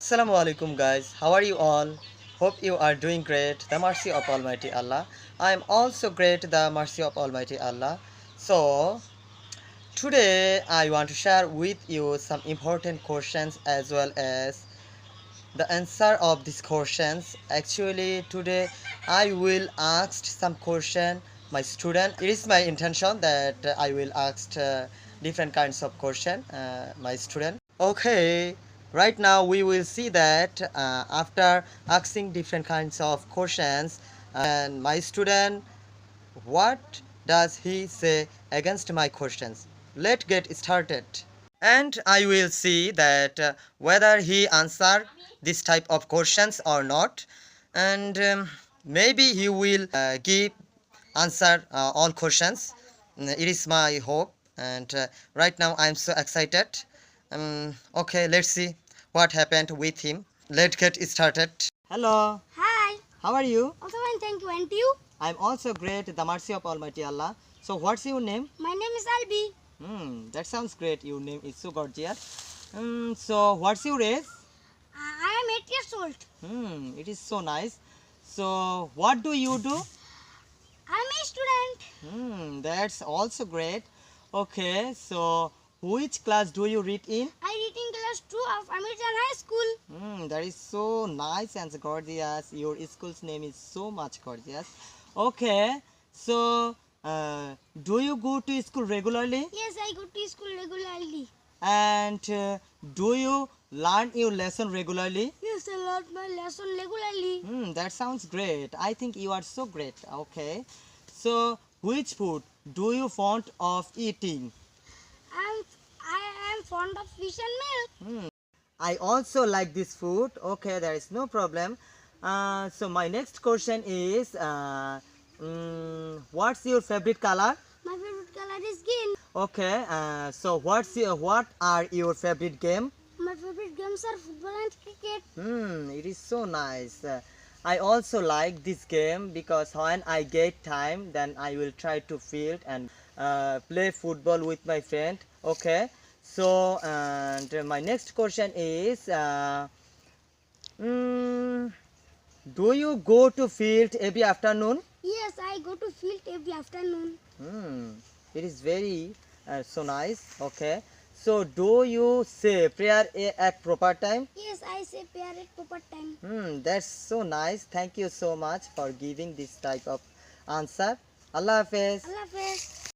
Assalamu alaikum guys. How are you all? Hope you are doing great. The mercy of almighty allah. I am also great the mercy of almighty allah. So today i want to share with you some important questions as well as the answer of these questions. Actually today i will ask some question. My student it is my intention that i will ask uh, different kinds of question uh, my student. Okay right now we will see that uh, after asking different kinds of questions and my student what does he say against my questions? Let's get started. And i will see that uh, whether he answer this type of questions or not. And um, maybe he will uh, give answer uh, all questions. Mm, it is my hope. And uh, right now i'm so excited um, okay let's see what happened with him let's get started hello Hi. how are you Also fine, thank you. And you? i'm also great the mercy of almighty allah so what's your name My name is Albi. Hmm, that sounds great. Your name is so gorgeous. Hmm, so what's your age? Uh, I am 8 years old. Hmm, it is so nice. So what do you do? I am a student. Hmm, that's also great. Okay, so which class do you read in? I read in class 2 of American High School. Hmm, that is so nice and gorgeous. Your school's name is so much gorgeous. Okay, so uh, do you go to school regularly? Yes, I go to school regularly. And uh, do you learn your lesson regularly? Yes, I learn my lesson regularly. Hmm, that sounds great. I think you are so great. Okay. So, which food do you fond of eating? I am I am fond of fish and milk. I also like this food. Okay, there is no problem. Uh, so, my next question is uh, mm, What's your favorite color? My favorite color is green. Okay, uh, so what's your, what are your favorite game? My favorite games are football and cricket. Hmm, it is so nice. Uh, I also like this game because when I get time, then I will try to field and uh, play football with my friend. Okay. So, and my next question is, uh, mm, do you go to field every afternoon? Yes, I go to field every afternoon. Hmm, it is very uh, so nice. Okay. So, do you say prayer at proper time? Yes, I say prayer at proper time. Hmm, that's so nice. Thank you so much for giving this type of answer. Allah Hafiz. Allah Hafiz.